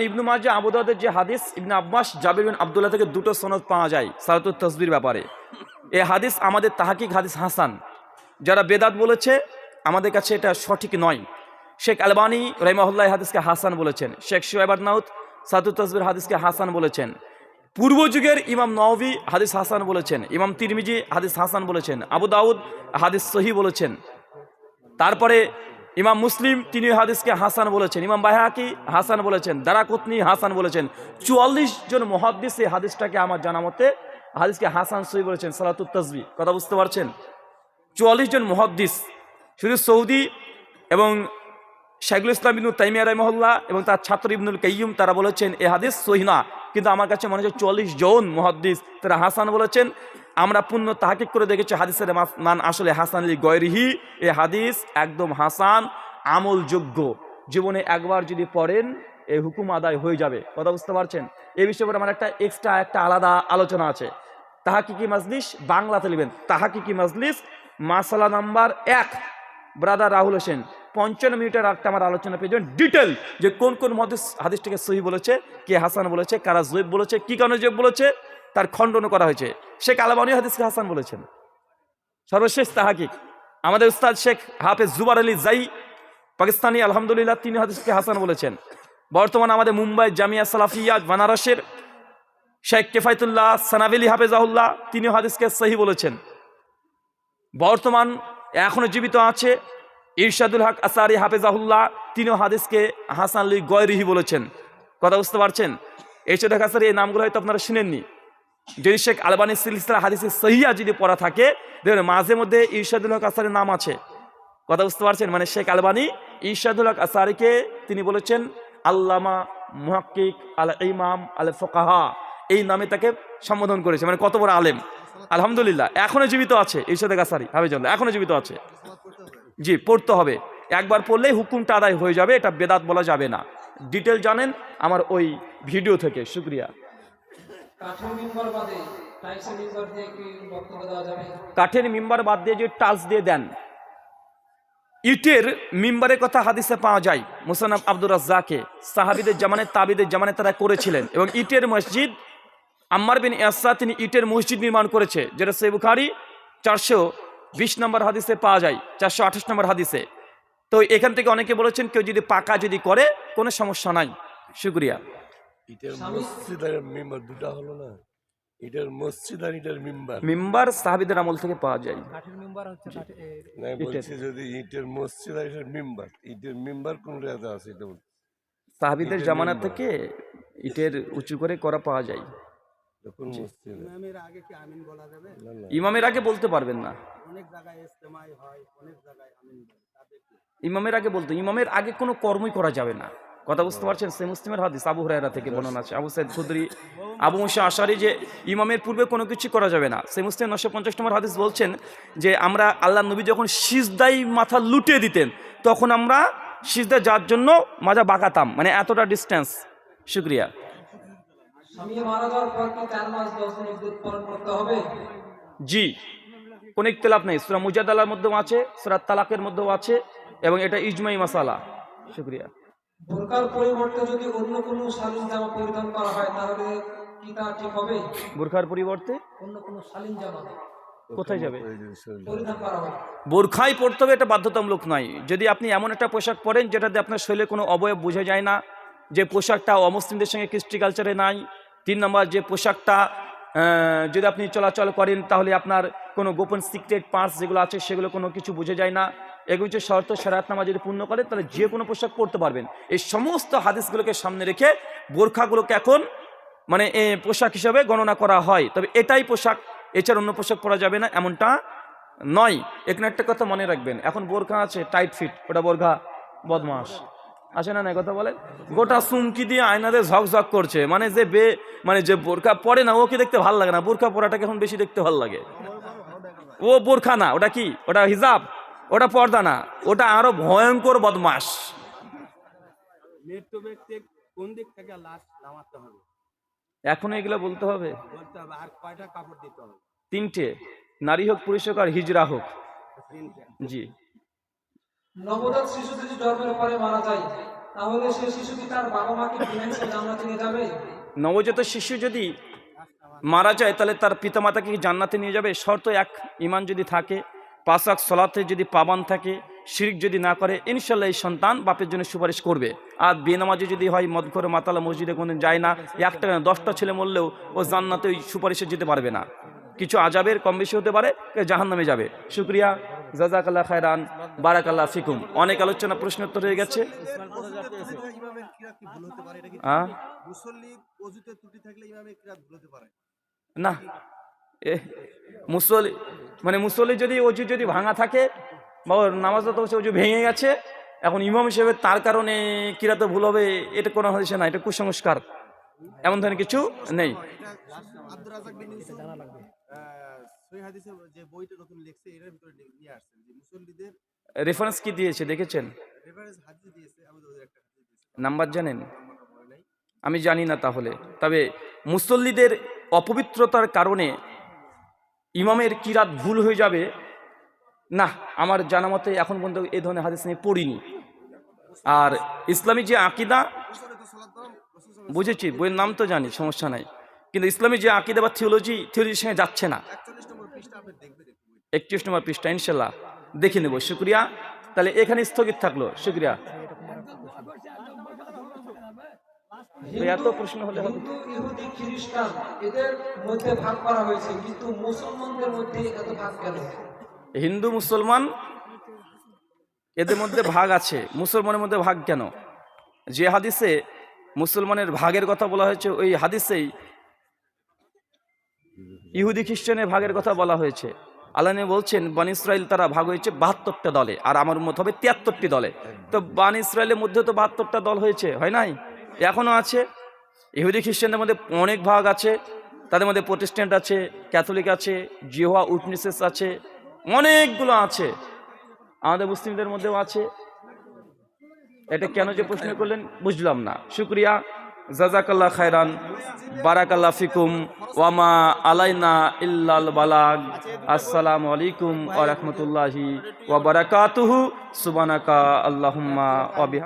ইবনু যে হাদিস আব্বাস, জাবির আব্দুল্লাহ থেকে দুটো সনদ পাওয়া যায় ব্যাপারে। হাদিস আমাদের তাহাকিক হাদিস হাসান। যারা বেদাত বলেছে, আমাদের কাছে এটা সঠিক নয়। শেখ আলবানি রহিমাহুল্লাহ হাদিসকে হাসান বলেছেন। শেখ সোয়েবার নাউদ সাতুত তসবির হাদিসকে হাসান বলেছেন। পূর্ব যুগের ইমাম নওয়াবি হাদিস হাসান বলেছেন। ইমাম তিরমিজি হাদিস হাসান বলেছেন। আবু দাউদ হাদিস সহি বলেছেন। তারপরে ইমাম মুসলিম, তিনি হাদিসকে হাসান বলেছেন। ইমাম বাহাকি হাসান বলেছেন, দারাকুতনি হাসান বলেছেন। চুয়াল্লিশ জন মহাদ্দিস এই হাদিসটাকে আমার জানা মতে হাদিসকে হাসান সই বলেছেন সালাতুত তসবি। কথা বুঝতে পারছেন? চুয়াল্লিশ জন মহাদ্দিস, শুধু সৌদি এবং শাইখুল ইসলাম ইবনুল তাইমিয়া রহমহল্লা এবং তার ছাত্র ইবনুল কাইয়ুম, তারা বলেছেন, এ হাদিস সহিনা কিন্তু আমার কাছে মনে হচ্ছে চল্লিশ জন মহাদ্দিস, তারা হাসান বলেছেন, আমরা পূর্ণ তাহাকিক করে দেখেছি হাদিসের মান আসলে হাসান আলী গয়রিহি এ হাদিস একদম হাসান, আমলযোগ্য। জীবনে একবার যদি পড়েন এই হুকুম আদায় হয়ে যাবে। কথা বুঝতে পারছেন? এই বিষয়ে আমার একটা এক্সট্রা একটা আলাদা আলোচনা আছে। তাহাকিকি মাজলিস বাংলাতে নেবেন তাহাকিকি মাজলিস, মাসালা নাম্বার এক, ব্রাদার রাহুল হোসেন। পঞ্চান্ন মিনিটের একটা আমার আলোচনা পেয়ে যাবেন। ডিটেল যে কোন কোন মহাদিস হাদিসটাকে সহি বলেছে, কে হাসান বলেছে, কারা জয়েব বলেছে, কি কারণে জয়েব বলেছে, তার খণ্ডন করা হয়েছে। শেখ আলাবানি হাদিসকে হাসান বলেছেন। সর্বশেষ তাহাকিক। আমাদের উস্তাদ শেখ হাফেজ জুবার আলী জাই, পাকিস্তানি, আলহামদুলিল্লাহ, তিনি হাদিসকে হাসান বলেছেন। বর্তমান আমাদের মুম্বাই জামিয়া সালাফিয়া বানারসের শেখ কেফায়তুল্লাহ সানাবিলি হাফেজাহুল্লাহ, তিনিও হাদিসকে সহি বলেছেন। বর্তমান এখনও জীবিত আছে ইরশাদুল হক আসারি হাফেজাহুল্লাহ, তিনিও হাদিসকে হাসান আলী গয়রিহি বলেছেন। কথা বুঝতে পারছেন? ইরশাদ হক আসারি এই নামগুলো হয়তো আপনারা শুনেননি। যদি শেখ আলবানী সিলসিলা হাদিসের সহিয়া যদি পড়া থাকে দেখবেন মাঝে মধ্যে ইরশাদুল হক আসারের নাম আছে। কথা বুঝতে পারছেন? মানে শেখ আলবানী ইরশাদুল হক আসারিকে তিনি বলেছেন, আল্লামা মুহাক্কিক আল ইমাম আল ফোকাহা এই নামে তাকে সম্বোধন করেছে। মানে কত বড় আলেম। আলহামদুলিল্লাহ, এখনও জীবিত আছে ইরশাদ হক আসারি। হাবিজুল্লাহ এখনও জীবিত আছে। জি পড়তে হবে। একবার পড়লেই হুকুমটা আদায় হয়ে যাবে এটা বেদাত বলা যাবে না। ডিটেল জানেন আমার ওই ভিডিও থেকে শুক্রিয়া। কাঠের মিম্বর বাদে দিয়ে যে টাচ দিয়ে দেন ইটের মিম্বারের কথা হাদিসে পাওয়া যায় মুসানাব আব্দুর রাজ্জাকে সাহাবিদের জামানে তাবিদের জামানে তারা করেছিলেন এবং ইটের মসজিদ আম্মার বিন ইয়াসা তিনি ইটের মসজিদ নির্মাণ করেছে যেটা সেবুখারি চারশো বিশ নম্বর হাদিসে পাওয়া যায় চারশো আঠাশ নম্বর হাদিসে। তো এখান থেকে অনেকে বলেছেন কেউ যদি পাকা যদি করে কোনো সমস্যা নাই। শুক্রিয়া। এটার মসজিদ আর মেম্বার দুটা হলো না? এটার মসজিদ আর এটার মেম্বার। মিম্বার সাহাবিদের আমল থেকে পাওয়া যায়। না বলছি যদি ইটের মসজিদ আর এটার মেম্বার ইটের মেম্বার কোন রেয়াতে আছে এটা সাহাবিদের জামানা থেকে ইটের উঁচু করে করা পাওয়া যায়। মসজিদ ইমামের আগে কি আমিন বলা যাবে? না না। ইমামের আগে বলতে পারবেন না। অনেক জায়গায় ইস্তেমাই হয় অনেক জায়গায় আমিন বলে। তাদের কি? ইমামের আগে বলতো ইমামের আগে কোনো কর্মই করা যাবে না। কথা বুঝতে পারছেন? সে মুসলিমের হাদিস আবু হুরায়রা থেকে বর্ণনা আছে। আবু সাইদ খুদরি আবু মুসা আশারি যে ইমামের পূর্বে কোনো কিছু করা যাবে না। সে মুসলিম নশো পঞ্চাশ নম্বর হাদিস বলছেন যে আমরা আল্লাহ নবী যখন সিজদাই মাথা লুটিয়ে দিতেন তখন আমরা সিজদা যাওয়ার জন্য মাজা বাঁকাতাম। মানে এতটা ডিস্টেন্স শুক্রিয়া। স্বামী মারা যাওয়ার পর কি চার মাস দশ দিন ইদ্যুৎ পালন করতে হবে? জি কোনো ইখতলাফ নেই। সুরা মুজাদালার মধ্যেও আছে সুরা তালাকের মধ্যেও আছে এবং এটা ইজমাই মাসালা। শুক্রিয়া। বোরকার পরিবর্তে যদি অন্য কোনো শালীন জামা পরিধান করা হয় তাহলে কি তা ঠিক হবে? বোরখার পরিবর্তে? অন্য কোনো শালীন জামা কোথায় যাবে? বোরখাই পড়তে হবে এটা বাধ্যতামূলক নয়। যদি আপনি এমন একটা পোশাক পরেন যেটাতে আপনার শরীরে কোনো অবয়ব বোঝা যায় না যে পোশাকটা অমুসলিমদের সঙ্গে কৃষ্টি কালচারে নাই তিন নম্বর যে পোশাকটা যদি আপনি চলাচল করেন, তাহলে আপনার কোনো গোপন সিক্রেট পার্টস যেগুলো আছে, সেগুলো কোনো কিছু বোঝা যায় না। এগুলো যে শর্ত সেরাতনামা যদি পূর্ণ করেন, তাহলে যে কোনো পোশাক পরতে পারবেন। এই সমস্ত হাদিসগুলোকে সামনে রেখে বোরখাগুলোকে এখন মানে পোশাক হিসাবে গণনা করা হয়। তবে এটাই পোশাক, এছাড়া অন্য পোশাক পরা যাবে না, এমনটা নয়। এখানে একটা কথা মনে রাখবেন। এখন বোরখা আছে টাইট ফিট ওটা বোরখা বদমাস আছে না না কথা বলেন? গোটা সুমকি দিয়ে আয়নাতে ঝকঝক করছে। মানে যে বে মানে যে বোরখা পরে না ওকে দেখতে ভালো লাগে না। বোরখা পরাটাকে এখন বেশি দেখতে ভালো লাগে। ও বোরখা না ওটা কি? ওটা হিজাব? ওটা পর্দা না। ওটা আরও ভয়ঙ্কর বদমাস কোন দিক থেকে লাশ নামাতে হবে? এখন এগুলো বলতে হবে? আর কয়টা কাপড় দিতে হবে? তিনটে। নারী হোক পুরুষ হোক আর হিজরা হোক। জি। নবজাত শিশু যদি জন্মের পরে মারা যায়, তাহলে সেই শিশু কি তার বাবা মাকে বিনা হিসেবে জান্নাতে নিয়ে যাবে? নবজাত শিশু যদি মারা যায়, তাহলে তার পিতামাতাকে কি জান্নাতে নিয়ে যাবে? শর্ত এক ইমান যদি থাকে পাশাক সলাতে যদি পাবান থাকে, শিরিক যদি না করে ইনশাল্লাহ এই সন্তান বাপের জন্য সুপারিশ করবে। আর বেনামাজি যদি হয় মদ করে মাতালা, মসজিদে কোনো যায় না একটা না, দশটা ছেলে মরলেও ও জান্নাতে ওই সুপারিশে যেতে পারবে না। কিছু আজাবের কম বেশি হতে পারে জাহান নামে যাবে। শুক্রিয়া, জাজাকাল্লাহ খায়রান। বারাকাল্লাহ ফিকুম। অনেক আলোচনা প্রশ্নোত্তর হয়ে গেছে। কিরাত কিরাত পারে না। এ, মুসল্লি মানে মুসল্লি যদি অজু যদি ভাঙা থাকে, বা তো হচ্ছে অজু ভেঙে গেছে, এখন ইমাম হিসেবে তার কারণে কিরা তো ভুল হবে, এটা কোনো হয়েছে না এটা কুসংস্কার। এমন ধরনের কিছু নেই। আব্দুর রাজাক বিন ইউসুফ আহ, সহিহ যে বইটা নতুন লিখছে এর ভিতরে নিয়ে আসছেন যে মুসল্লিদের রেফারেন্স কি দিয়েছে? দেখেছেন? রেফারেন্স হাদিস দিয়েছে আমি একটা নাম্বার জানেন? আমি জানি না তাহলে। তবে মুসল্লিদের অপবিত্রতার কারণে ইমামের কিরাত ভুল হয়ে যাবে? না আমার জানা মতে এখন পর্যন্ত এই ধরনের হাদিস নিয়ে পড়িনি। আর ইসলামী যে আকিদা বুঝেছি বইয়ের নাম তো জানি সমস্যা নাই। কিন্তু ইসলামী যে আকিদা বা থিওলজি থিওলজির সঙ্গে যাচ্ছে না। 41 নম্বর পৃষ্ঠা আপনি দেখবেন একটু একত্রিশ নম্বর পৃষ্ঠা ইনশাল্লাহ। দেখে নেব শুক্রিয়া। তাহলে এখানে স্থগিত থাকল শুক্রিয়া। এত প্রশ্ন হলে হিন্দু ইহুদি খ্রিস্টান এদের মধ্যে ভাগ করা হয়েছে কিন্তু মুসলমানদের মধ্যে এত ভাগ কেন? হিন্দু মুসলমান এদের মধ্যে ভাগ আছে। মুসলমানের মধ্যে ভাগ কেন? যে হাদিসে মুসলমানের ভাগের কথা বলা হয়েছে ওই হাদিসেই ইহুদি খ্রিস্টানের ভাগের কথা বলা হয়েছে। আল্লাহ বলছেন বান ইসরায়েল তারা ভাগ হয়েছে বাহাত্তরটা দলে আর আমার মত হবে তিয়াত্তরটি দলে। তো বান ইসরায়েলের মধ্যে তো বাহাত্তরটা দল হয়েছে হয় নাই? এখনও আছে। ইহুদি খ্রিস্টানদের মধ্যে অনেক ভাগ আছে তাদের মধ্যে প্রোটেস্ট্যান্ট আছে ক্যাথলিক আছে জিহোয়া উইটনেসেস আছে অনেকগুলো আছে। আমাদের মুসলিমদের মধ্যেও আছে। এটা কেন যে প্রশ্ন করলেন বুঝলাম না। শুক্রিয়া। জাজাকাল্লাহ খায়রান বারাকাল্লা ফিকুম ওয়ামা আলাইনা ইল্লাল বালাগ। আসসালামু আলাইকুম ওয়া রাহমাতুল্লাহি ওয়া বারাকাতুহু। সুবহানাকা আল্লাহুম্মা ওয়া